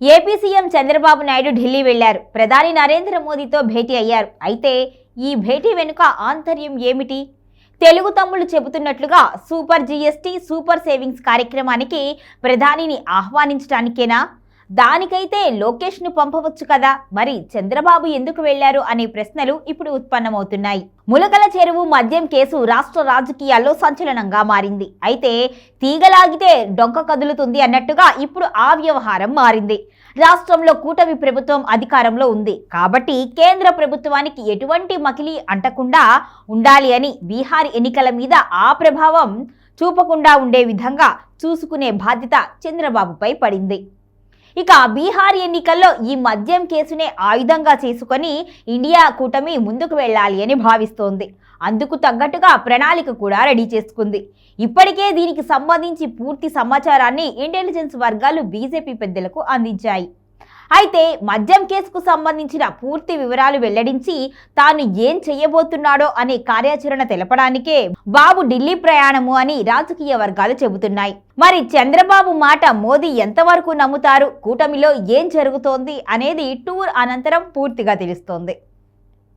AP CM Chandrababu Naidu Delhi వెళ్ళారు ప్రధాని నరేంద్ర మోదీతో భేటీ అయ్యారు. అయితే ఈ భేటీ వెనుక ఆంతర్యం ఏమిటి? తెలుగు తమ్ముళ్ళు చెబుతున్నట్లుగా సూపర్ జీఎస్టీ సూపర్ సేవింగ్స్ కార్యక్రమానికి ప్రధానిని ఆహ్వానించడానికేనా దానికైతే లోకేష్ను పంపవచ్చు కదా? మరి చంద్రబాబు ఎందుకు వెళ్ళారు అనే ప్రశ్నలు ఇప్పుడు ఉత్పన్నమవుతున్నాయి. ములకల చెరువు మద్యం కేసు రాష్ట్ర రాజకీయాల్లో సంచలనంగా మారింది. అయితే తీగలాగితే డొంక కదులుతుంది అన్నట్టుగా ఇప్పుడు ఆ వ్యవహారం మారింది. రాష్ట్రంలో కూటమి ప్రభుత్వం అధికారంలో ఉంది. కాబట్టి కేంద్ర ప్రభుత్వానికి ఎటువంటి మకిలి అంటకుండా ఉండాలి అని బీహార్ ఎన్నికల మీద ఆ ప్రభావం చూపకుండా ఉండే విధంగా చూసుకునే బాధ్యత చంద్రబాబుపై పడింది. ఇక బీహార్ ఎన్నికల్లో ఈ మద్యం కేసునే ఆయుధంగా చేసుకొని ఇండియా కూటమి ముందుకు వెళ్ళాలి అని భావిస్తోంది. అందుకు తగ్గట్టుగా ప్రణాళిక కూడా రెడీ చేసుకుంది. ఇప్పటికే దీనికి సంబంధించి పూర్తి సమాచారాన్ని ఇంటెలిజెన్స్ వర్గాలు బీజేపీ పెద్దలకు అందించాయి. అయితే మద్యం కేసుకు సంబంధించిన పూర్తి వివరాలు వెల్లడించి తాను ఏం చేయబోతున్నాడో అనే కార్యాచరణ తెలపడానికే బాబు ఢిల్లీ ప్రయాణము అని రాజకీయ వర్గాలు చెబుతున్నాయి. మరి చంద్రబాబు మాట మోదీ ఎంతవరకు నమ్ముతారు? కూటమిలో ఏం జరుగుతోంది? అనేది టూర్ అనంతరం పూర్తిగా తెలుస్తోంది.